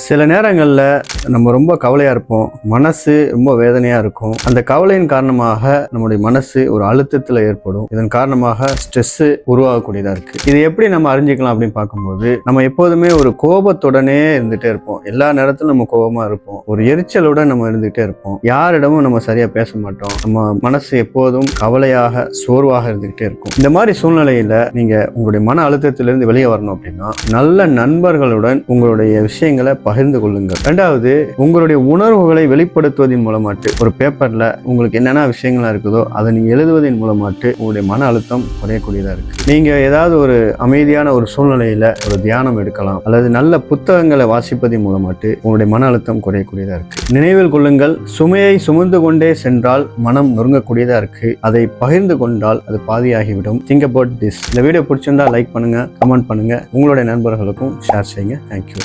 சில நேரங்களில் நம்ம ரொம்ப கவலையாக இருப்போம். மனசு ரொம்ப வேதனையாக இருக்கும். அந்த கவலையின் காரணமாக நம்முடைய மனசு ஒரு அழுத்தத்தில் ஏற்படும். இதன் காரணமாக ஸ்ட்ரெஸ்ஸு உருவாகக்கூடியதாக இருக்குது இது எப்படி நம்ம அறிஞ்சிக்கலாம் அப்படின்னு பார்க்கும்போது நம்ம எப்போதுமே ஒரு கோபத்துடனே இருந்துகிட்டே இருப்போம். எல்லா நேரத்திலும் நம்ம கோபமாக இருப்போம். ஒரு எரிச்சலுடன் நம்ம இருந்துகிட்டே இருப்போம். யாரிடமும் நம்ம சரியாக பேச மாட்டோம். நம்ம மனசு எப்போதும் கவலையாக சோர்வாக இருந்துக்கிட்டே இருக்கும். இந்த மாதிரி சூழ்நிலையில் நீங்கள் உங்களுடைய மன அழுத்தத்திலிருந்து வெளியே வரணும் அப்படின்னா நல்ல நண்பர்களுடன் உங்களுடைய விஷயங்களை பகிர்ந்து கொள்ளுங்கள். ரெண்டாவது உங்களுடைய உணர்வுகளை வெளிப்படுத்துவதன் மூலமாட்டு. ஒரு பேப்பர்ல உங்களுக்கு என்னென்ன விஷயங்களா இருக்குதோ அதை நீங்க எழுதுவதன் மூலமாட்டு உங்களுடைய மன அழுத்தம் குறையக்கூடியதா இருக்கு. நீங்க ஏதாவது ஒரு அமைதியான ஒரு சூழ்நிலையில ஒரு தியானம் எடுக்கலாம் அல்லது நல்ல புத்தகங்களை வாசிப்பதன் மூலமாட்டு உங்களுடைய மன அழுத்தம் குறையக்கூடியதா இருக்கு. நினைவில் கொள்ளுங்கள் சுமையை சுமந்து கொண்டே சென்றால் மனம் நொறுங்கக்கூடியதா இருக்கு. அதை பகிர்ந்து கொண்டால் அது பாதியாகிவிடும். திங்க் அபவுட் திஸ் இந்த வீடியோ பிடிச்சிருந்தா லைக் பண்ணுங்க கமெண்ட் பண்ணுங்க. உங்களுடைய நண்பர்களுக்கும் ஷேர் செய்யுங்க. தேங்க்யூ